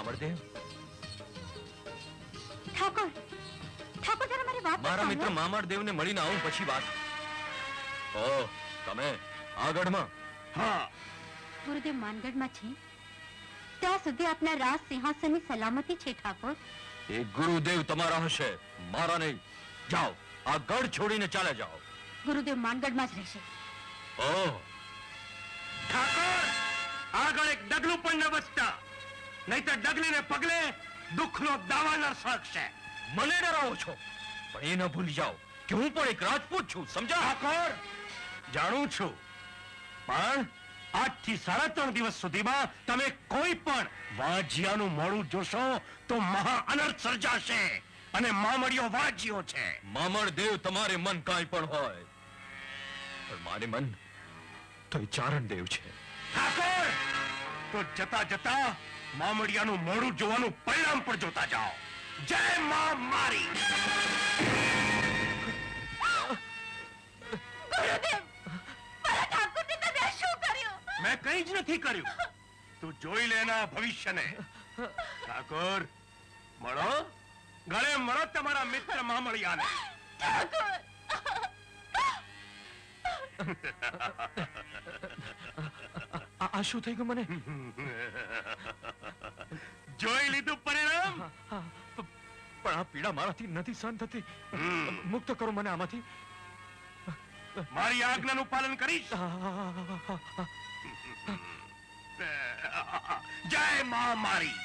મામરદેવ ઠાકોર ઠાકોર જરા મારી વાત મારા. મિત્ર મામરદેવને મળીને આવું પછી વાત. ઓ તમે આગળમાં. હા. ગુરુદેવ માનગઢમાં છે? ત્યાં સુધી આપના રાજ સિંહાસનની સલામતી છે ઠાકોર? એ ગુરુદેવ તમારા હશે. મારા નહીં. જાઓ. આ ગઢ છોડીને ચાલે જાઓ. ગુરુદેવ માનગઢમાં જ રહેશે. ઓ. ઠાકોર આગળ એક ડગલું પણ ન બચતા નહીતર ડગલીને પગલે દુઃખનો દાવાનર સળગશે મને ડરાવો છો પણ એ ન ભૂલી જાઓ કે હું પણ એક રાજપૂત છું સમજા ઠાકોર! જાણું છું પણ આજથી સાડા ત્રણ દિવસ સુધીમાં તમે કોઈ પણ વાજિયાનું મોડું જોશો તો મહા અનર્થ સર્જાશે અને મામડીઓ વાજ્યો છે. મામણ દેવ તમારે મન કાંઈ પણ હોય પણ મારે મન તો એ ચારણ દેવ છે. ઠાકોર! તો જતા જતા મામડિયાનું મોડું જોવાનું પરિણામ પણ જોતા જાઓ. જય મા મારી. મેં કંઈ જ નથી કર્યું. તું જોઈ લેના ભવિષ્યને. ઠાકોર મળો. ગળે મળો તમારા મિત્ર મામળિયાને આ શું થઈ ગયું મને? પીડા મારાથી નથી સહન થતી. મુક્ત કરો મને આમાંથી. મારી આજ્ઞાનું પાલન કરીશ. જય મા મારી.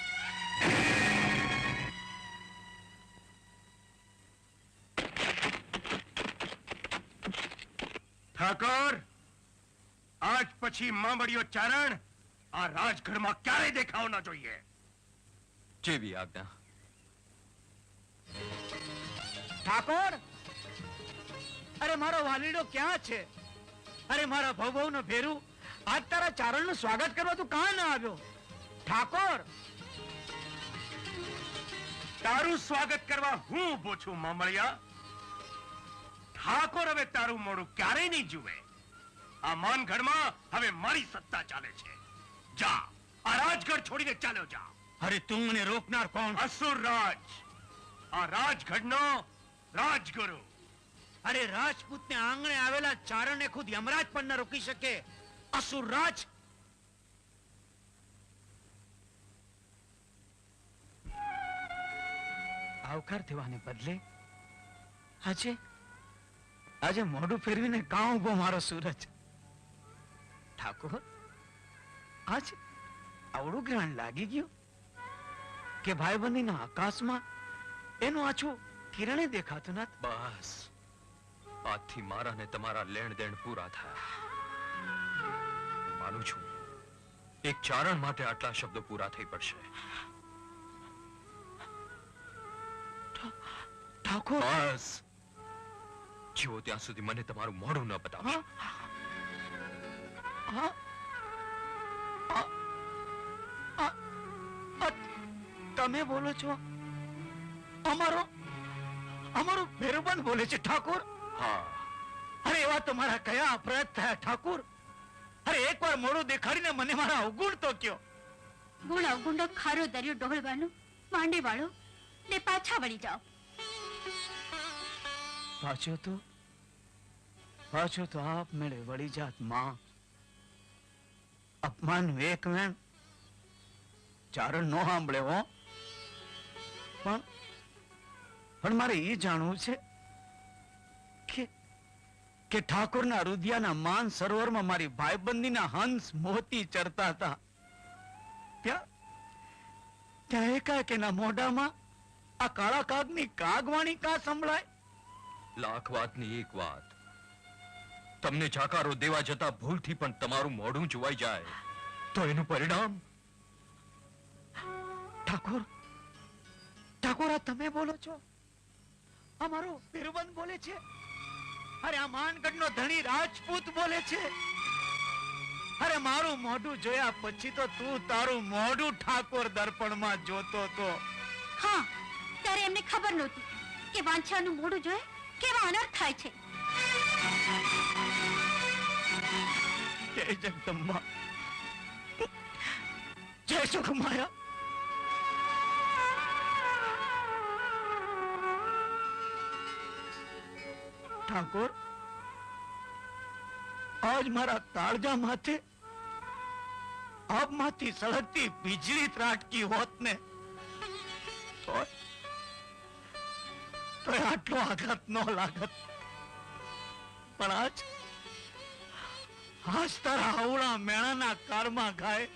ઠાકોર આજ પછી માંબડીઓ ચારણ આ રાજગઢમાં ક્યારે દેખાવ ન જોઈએ. જેવી આજ્ઞા. ઠાકોર? અરે મારો વાલીડો ક્યાં છે? અરે મારા ભવભવ નો ભેરું આજ તારા ચારણનું સ્વાગત કરવા તું કાં ના આવ્યો? ઠાકોર! તારું સ્વાગત કરવા હું ઊભો છું મામળિયા. ઠાકોર હવે તારું મોડું ક્યારેય નહીં જુએ. આ માનગઢમાં હવે મારી સત્તા ચાલે છે. જા આ રાજગઢ છોડીને ચાલ્યો જા. અરે તું મને રોકનાર કોણ? અસુર રાજ. આ રાજગઢનો રાજગુરુ. અરે રાજપૂતને આંગણે આવેલા ચારણ ખુદ યમરાજ પણ ન રોકી શકે. અસુર રાજ. આવકાર થવાને બદલે આજે આજે મોઢું ફેરવીને કાં ઊભો મારો સૂરજ? ઠાકોર આજ આવડું ગ્રહણ લાગી ગયું કે ભાઈબંધીના આકાશમાં એનું આછું કિરણે દેખાતું ના બસ. આજથી મારા ને તમારા લેણ દેણ પૂરા થયા. માનું છું એક ચારણ માટે આટલા શબ્દો પૂરા થઈ પડશે. ઠાકોર? બસ. જીવો ત્યાં સુધી મને તમારું મોઢું ન બતાવો હા? તમે બોલો છો? અમારો અમારો ભેરુબંધ બોલે છે ઠાકોર હા. અરે એવા તો કયા અપરાધ થયા ઠાકોર? અરે એકવાર મોડું દેખાડીને મને મારા અવગુણ તો કયો. ગુણ અવગુણનો ખારો દરિયો ડોળવાનો માંડી વાળો ને પાછા વળી જાઓ. પાછો તો પાછો તો આપ મેળે વળી જાતમાં. અપમાન એક વેણ ચારણ નો સાંભળે હો. પણ પણ મારે એ જાણવું છે કે કે ઠાકોરના રુદિયાના માન સરોવરમાં મારી ભાઈબંધીના હંસ મોતી ચરતા હતા. ત્યાં ત્યાં એકાએક એના મોઢામાં આ કાળા કાગની કાગવાણી કા સંભળાય? લાખ વાતની એક વાત. તમને જાકારો દેવા જતા ભૂલથી પણ તમારું મોઢું જોવાઈ જાય. તો એનું પરિણામ? ઠાકોર ઠાકોર આ તમે બોલો છો? અમારો બિરબંધ બોલે છે? અરે આ માનગઢનો ધણી રાજપૂત બોલે છે? અરે મારું મોઢું જોયા પછી તો તું તારું મોઢું ઠાકોર દર્પણમાં જોતો તો. હા ત્યારે એમને ખબર નહોતી કે વાંછાનું મોઢું જોયે કેવા અનર્થ થાય છે. જય જગદંબા. જય સુખમાયા. ઠાકોર, આજ મારા કાળજા માથે આપમાંથી સળગતી વીજળી ત્રાટકી હોત ને આટલો આઘાત ન લાગત. પણ આજ આજ તારા હવળા મેળાના કારમાં ગાય,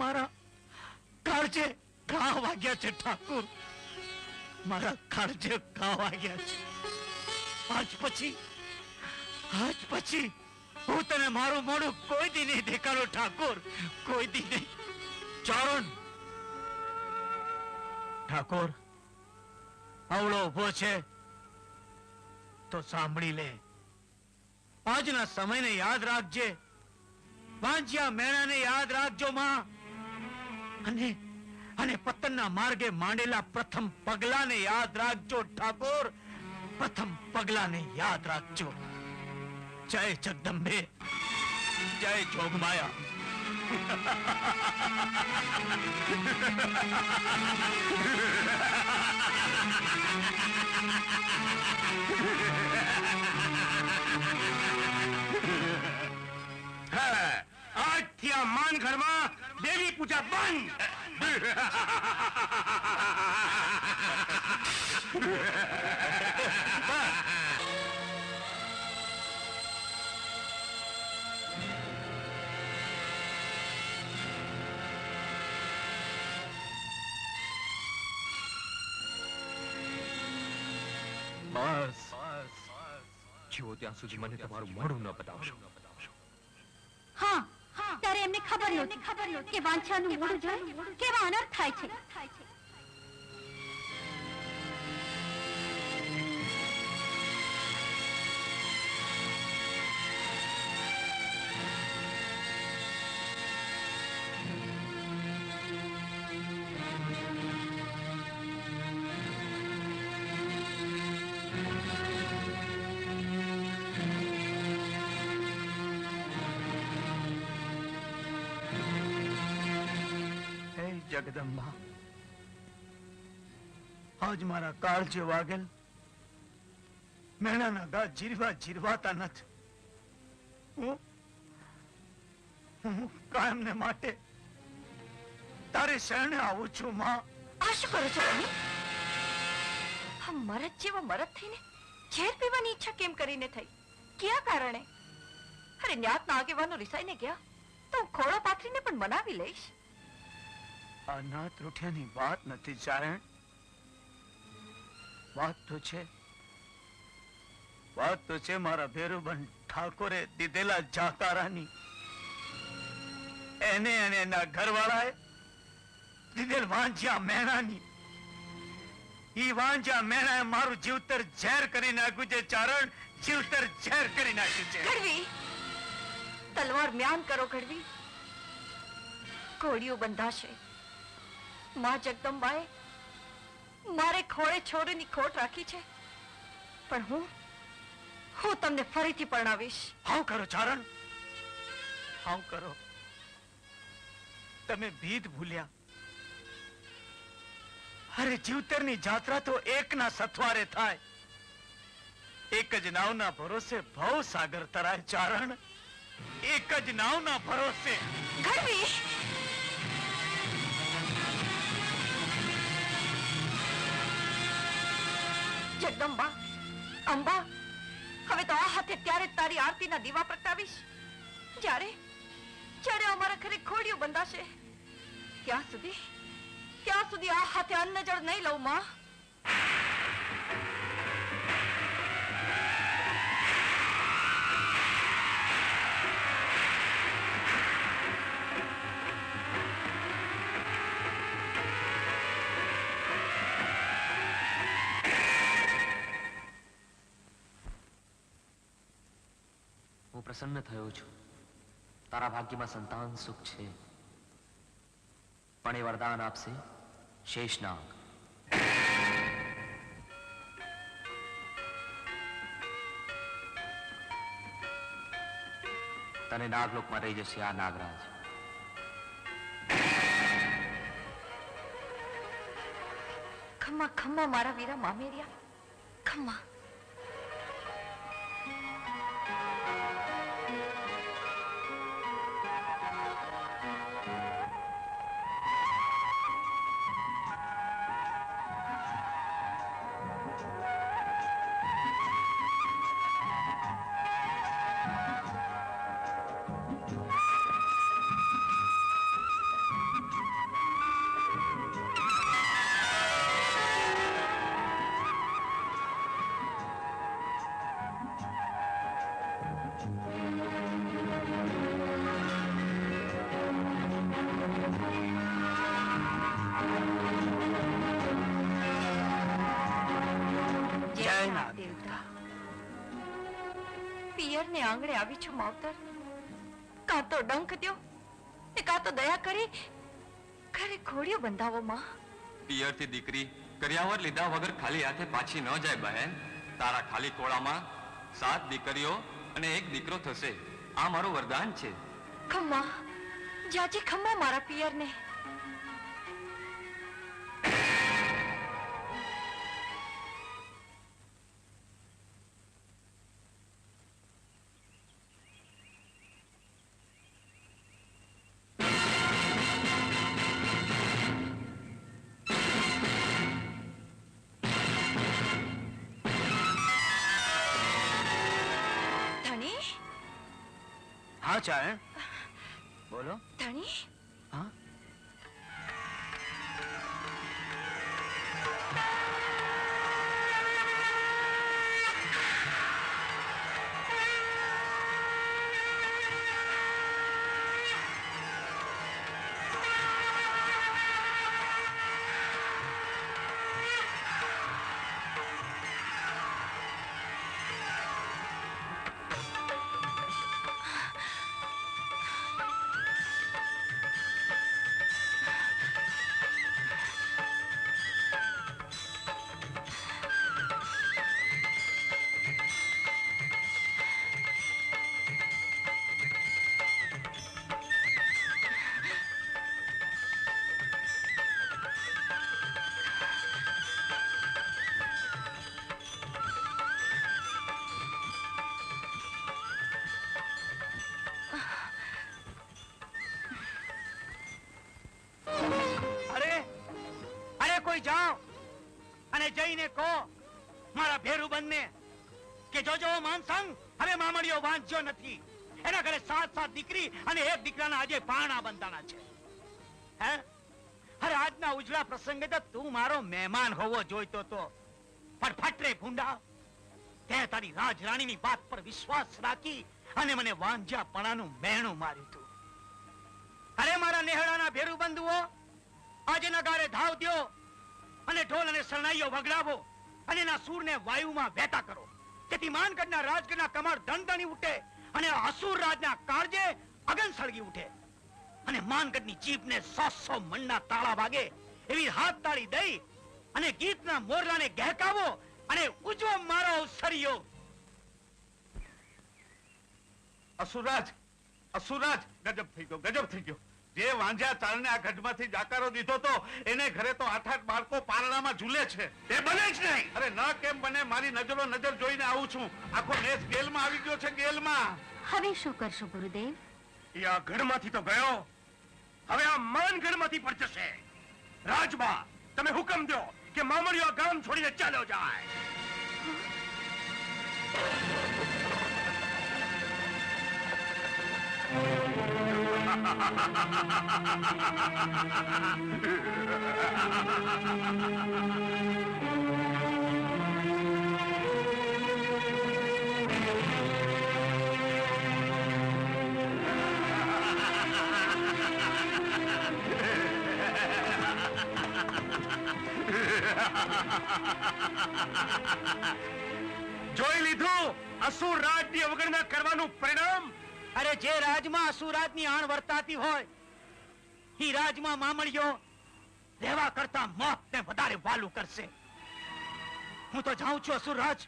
મારા કાળજે ઘા વાગ્યા છે ઠાકુર. મારા કાળજે ઘા વાગ્યા છે. આજ પછી આજ પછી હું તને મારું મોઢું કોઈ દી નહીં દેખાડો, ઠાકોર, કોઈ દી નહીં. ચારણ. ઠાકોર આવડો ઊભો છે. તો સાંભળી લે. આજના સમયને યાદ રાખજે. વાંચ્યા મેણાને યાદ રાખજો, માં. અને અને પતનના માર્ગે માંડેલા પ્રથમ પગલાને યાદ રાખજો, ઠાકોર. પ્રથમ પગલાને યાદ રાખજો જય જગદંબે જય જોગમાયા હે, આજથી આ માનગઢમાં દેવી પૂજા બંધ બસ. જીવો ત્યાં સુધી મને તમારું મોઢું ન બતાવશો. હા ત્યારે એમને ખબર નહોતી કે વાંછાનું મોઢું જોઈ કેવા અનર્થ થાય છે. જગદંબા. આજ મારા કાળજે વાગેલ, મેણાના ગા જીરવા જીરવાતા નથી. હું હું કાયમને માટે તારે શરણે આવું છું, માં. આ શું કરો છો તમે? આ મરદ જેવો મરદ થઈને ઝેર પીવાની ઈચ્છા કેમ કરીને થઈ? કયા કારણે? અરે ન્યાતના આગેવાનો રિસાઈને ગયા, તો હું ખોળો પાથરીને પણ મનાવી લઈશ. આ નાત રૂઠિયાની વાત નથી, ચારણ. વાત તો છે. વાત તો છે, મારા ભેરુબન ઠાકોરે દીધેલા જાકારાની. એને અને એના ઘરવાળાએ દીધેલ વાંજ્યા મેણાની. ઈ વાંજ્યા મેણાએ મારું જીવતર ઝેર કરી નાખ્યું છે, ચારણ. જીવતર ઝેર કરી નાખ્યું છે. ઘડવી તલવાર મ્યાન કરો ઘડવી કોળીઓ બંધાશે. માં જગદંબાએ મારે ખોળે છોરીની ખોટ રાખી છે. પણ હું હું તમને ફરીથી પરણાવીશ. હાવ કરો ચારણ. હાવ કરો. તમે ભીત ભૂલ્યા. અરે જીવતરની જાત્રા તો એકના સથવારે થાય. એક જ નાવના ભરોસે ભવ સાગર તરાય ચારણ. એક જ નાવના ભરોસે. ગઢવી જગદંબા અંબા, હવે તો આ હાથે ત્યારે તારી આરતીના દીવા પ્રગટાવીશ. જ્યારે જ્યારે અમારા ઘરે ખોડિયું બંધાશે. ત્યાં સુધી? ત્યાં સુધી આ હાથે અન્ન જળ નહીં લઉં, માં? પ્રસન્ન થયો છું. તારા ભાગ્યમાં સંતાન સુખ છે. પણ એ વરદાન આપશે શેષનાગ તને નાગલોકમાં રહી જશે આ નાગરાજ. ખમ્મા ખમ્મા, મારા વીરા મામેરિયા. ખમ્મા. પિયરને આંગણે આવી છું માવતર. કાં તો ડંખ દો ને કાં તો દયા કરી. ઘરે ઘોડીઓ બંધાવો માં. પિયરથી દીકરી કર્યાવર લીધા વગર ખાલી હાથે પાછી ન જાય બહેન. તારા ખાલી કોળામાં સાત દીકરીઓ અને એક દીકરો થશે. આ મારું વરદાન છે. ખમ્મા. જાજી ખમ્મા મારા પિયરને. હા ચારે બોલો ધણી હા અને જઈને કહો, મારા ભેરુબંધને કે જોજો માનસંગ, હવે મામડીઓ વાંચ્યો નથી. એના ઘરે સાત સાત દીકરી અને એક દીકરાના આજે પારણા બંધાણા છે. હે? અરે આજના ઉજળા પ્રસંગે તો તું મારો મહેમાન હોવો જોઈતો તો. પણ ફટરે ભૂંડા, તે તારી રાજરાણીની વાત પર વિશ્વાસ રાખી અને મને વાંજાપણાનું મહેણું માર્યું તું. અરે મારા નેહડાના ભેરુ બંધુઓ, આજે નગારે ધાવ દ્યો. અને ઢોલ અને શરણાઈઓ વગડાવો અને એના સૂરને વાયુમાં વહેતા કરો. જેથી માનગઢના રાજગઢના કમર દણદણી ઉઠે અને અસુર રાજના કાળજે અગન સળગી ઉઠે. અને માનગઢની જીભને સો સો મણના તાળા વાગે એવી હાથ તાળી દઈ અને ગીતના મોરલાને ગહેકાવો અને ઉજવો મારો સરિયો અસુરાજ અસુરાજ ગજબ થઈ ગયો, ગજબ થઈ ગયો. જે વાંઝા ચારણે આ ગઢમાંથી જાકારો દીધો તો એને ઘરે તો આઠ આઠ બાળકો પારણામાં ઝૂલે છે. એ બને જ નહીં. અરે ન કેમ બને મારી નજરો નજર જોઈને આવું છું. આખો દેશ ગેલમાં આવી ગયો છે ગેલમાં. હવે શું કરશો ગુરુદેવ? એ આ ઘરમાંથી તો ગયો. હવે આ માન ઘરમાંથી પર જશે. રાજબા તમે હુકમ દો કે મામડીઓ ગામ છોડીને ચાલ્યો જાય. જોઈ લીધું અસુર રાજ્ય વગરના કરવાનું પરિણામ? અરે જે રાજમાં અસુરાજની આણ વર્તાતી હોય એ રાજમાં મામળીઓ રહેવા કરતા મોતને વધારે વાલું કરશે. હું તો જાઉં છું અસુરરાજ,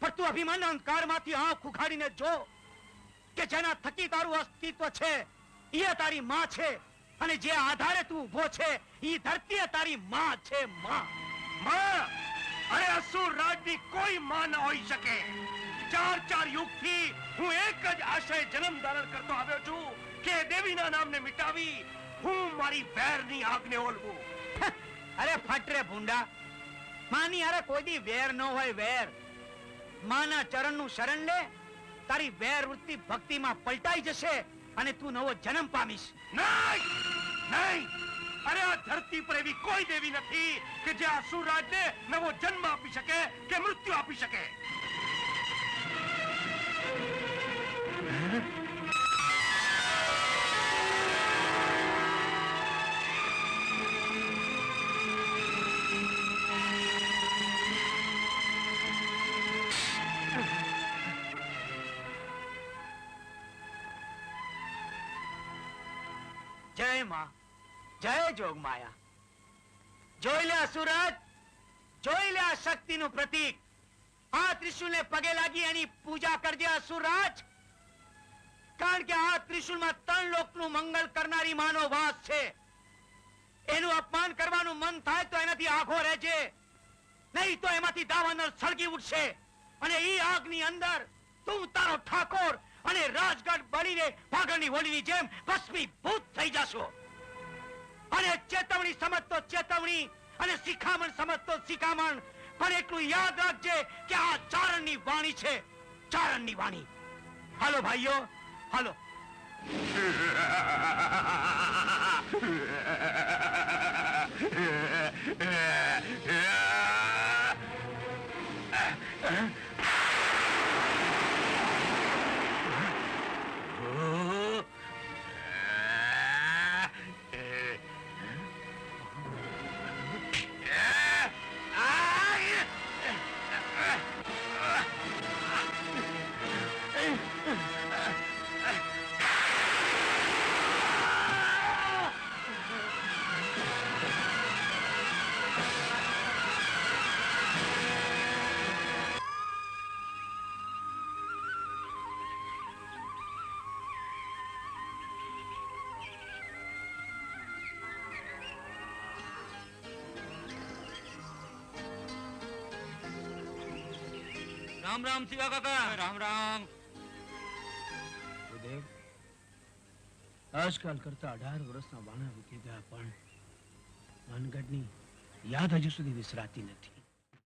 પણ તું અભિમાનના અંધકારમાંથી આંખ ઉઘાડીને જો કે જેના થકી તારું અસ્તિત્વ છે એ તારી માં છે, અને જે આધારે તું ઊભો છે એ ધરતી તારી માં છે, માં. માં! અરે અસુર રાજની કોઈ માં ન હોઈ શકે. ચાર ચાર યુગથી હું એક જ આશય જન્મ ધારણ કરતો આવ્યો છું કે દેવીના નામને મિટાવી હું મારી વેરની આગને ઓલવું. અરે ફટરે ભૂંડા. માની અરે કોઈ દી વેર ન હોય વેર. માના ચરણનું શરણ લે તારી વેર વૃત્તિ ભક્તિમાં પલટાઈ જશે અને તું નવો જન્મ પામીશ. નહીં નહીં અરે આ ધરતી પર એવી કોઈ દેવી નથી કે જે અસુર રાજને નવો જન્મ આપી શકે, કે મૃત્યુ આપી શકે. જય જોગમાયા જોઈ લે સુરત જોઈ લે આ શક્તિનું પ્રતીક. આ ત્રિશુલને પગે લાગી એની પૂજા કરજે અસુરરાજ કારણ કે આ ત્રિશુલમાં ત્રણ લોકનું મંગલ કરનારી માનો વાસ છે. એનું અપમાન કરવાનું મન થાય તો એનાથી આઘો રહેજે. નહીં તો એમાંથી દાવાનળ સળગી ઉઠશે. અને ઈ આગની અંદર તું, તારો ઠાકોર અને રાજગઢ બળીને પાગળની હોળીની જેમ ભસ્મીભૂત થઈ જશો. અને ચેતવણી સમજતો ચેતવણી, અને શિખામણ સમજતો શિખામણ. પણ એટલું યાદ રાખજે કે આ ચારણની વાણી છે. ચારણની વાણી. હાલો ભાઈઓ, હાલો. રામ રામ શિવા કાકા. રામ રામ. ભૂદેવ આજકાલ કરતા અઢાર વર્ષના બાણા વીતી ગયા પણ માનગઢની યાદ હજુ સુધી વિસરાતી નથી.